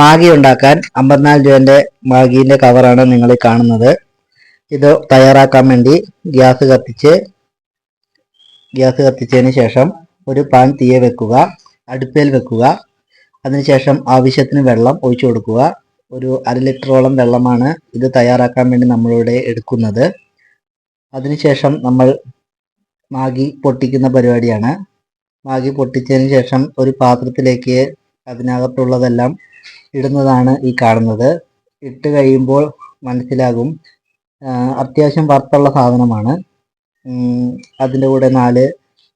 Maggi ഉണ്ടാക്കാൻ അമ്പത്തിനാല് രൂപന്റെ മാഗീന്റെ കവറാണ് നിങ്ങൾ കാണുന്നത്. ഇത് തയ്യാറാക്കാൻ വേണ്ടി ഗ്യാസ് കത്തിച്ച് ഗ്യാസ് കത്തിച്ചതിന് ശേഷം ഒരു പാൻ തീയെ വെക്കുക അടുപ്പിൽ വെക്കുക. അതിനുശേഷം ആവശ്യത്തിന് വെള്ളം ഒഴിച്ചു കൊടുക്കുക. ഒരു അര ലിറ്ററോളം വെള്ളമാണ് ഇത് തയ്യാറാക്കാൻ വേണ്ടി നമ്മളിവിടെ എടുക്കുന്നത്. അതിനുശേഷം നമ്മൾ മാഗി പൊട്ടിക്കുന്ന പരിപാടിയാണ്. മാഗി പൊട്ടിച്ചതിന് ശേഷം ഒരു പാത്രത്തിലേക്ക് അതിനകത്തുള്ളതെല്ലാം ഇടുന്നതാണ് ഈ കാണുന്നത്. ഇട്ട് കഴിയുമ്പോൾ മനസ്സിലാകും. അത്യാവശ്യം വറുത്തുള്ള സാധനമാണ്. അതിന്റെ കൂടെ നാല്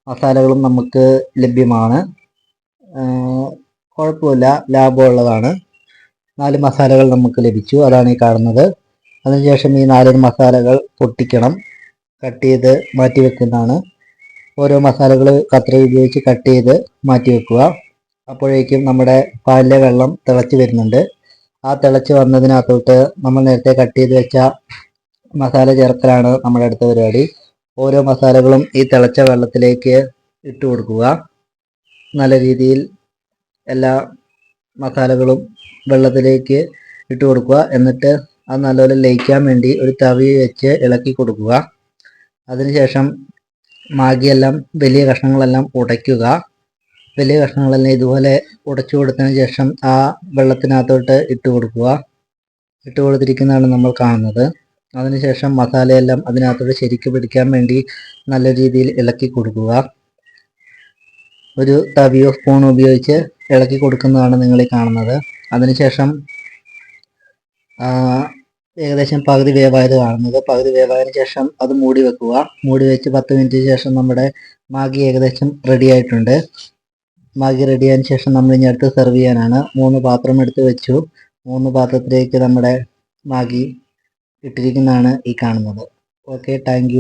മസാലകളും നമുക്ക് ലഭ്യമാണ്. കുഴപ്പമില്ല ലാഭമുള്ളതാണ്. നാല് മസാലകൾ നമുക്ക് ലഭിച്ചു അതാണ് ഈ കാണുന്നത്. അതിനുശേഷം ഈ നാല് മസാലകൾ പൊട്ടിക്കണം കട്ട് ചെയ്ത് മാറ്റി വെക്കുന്നതാണ് ഓരോ മസാലകൾ കത്രി ഉപയോഗിച്ച് കട്ട് ചെയ്ത് മാറ്റി വെക്കുക അപ്പോഴേക്കും നമ്മുടെ പാലിലെ വെള്ളം തിളച്ച് വരുന്നുണ്ട്. ആ തിളച്ച് വന്നതിനകത്തോട്ട് നമ്മൾ നേരത്തെ കട്ട് ചെയ്ത് വെച്ച മസാല ചേർക്കലാണ് നമ്മുടെ അടുത്ത പരിപാടി. ഓരോ മസാലകളും ഈ തിളച്ച വെള്ളത്തിലേക്ക് ഇട്ട് കൊടുക്കുക. നല്ല രീതിയിൽ എല്ലാ മസാലകളും വെള്ളത്തിലേക്ക് ഇട്ട് കൊടുക്കുക. എന്നിട്ട് അത് നല്ലപോലെ ലയിക്കാൻ വേണ്ടി ഒരു തവി വെച്ച് ഇളക്കി കൊടുക്കുക. അതിനുശേഷം മാഗിയെല്ലാം വലിയ കഷ്ണങ്ങളെല്ലാം ഉടയ്ക്കുക. വലിയ കഷ്ണങ്ങളെല്ലാം ഇതുപോലെ ഉടച്ചു കൊടുത്തതിന് ശേഷം ആ വെള്ളത്തിനകത്തോട്ട് ഇട്ട് കൊടുക്കുക. ഇട്ട് കൊടുത്തിരിക്കുന്നതാണ് നമ്മൾ കാണുന്നത്. അതിനുശേഷം മസാലയെല്ലാം അതിനകത്തോട്ട് ശരിക്ക് പിടിക്കാൻ വേണ്ടി നല്ല രീതിയിൽ ഇളക്കി കൊടുക്കുക. ഒരു തവിയോ സ്പൂൺ ഉപയോഗിച്ച് ഇളക്കി കൊടുക്കുന്നതാണ് നിങ്ങൾ ഈ കാണുന്നത്. അതിനുശേഷം ഏകദേശം പകുതി വേവായത് കാണുന്നത്. പകുതി വേവായതിനു ശേഷം അത് മൂടി വെക്കുക. മൂടി വെച്ച് പത്ത് മിനിറ്റിന് ശേഷം നമ്മുടെ മാഗി ഏകദേശം റെഡി ആയിട്ടുണ്ട്. മാഗി റെഡി ആയതിനു ശേഷം നമ്മൾ ഇനി അടുത്ത് സെർവ് ചെയ്യാനാണ്. മൂന്ന് പാത്രം എടുത്ത് വെച്ചു. മൂന്ന് പാത്രത്തിലേക്ക് നമ്മുടെ മാഗി ഇട്ടിരിക്കുന്നതാണ് ഈ കാണുന്നത്. Okay thank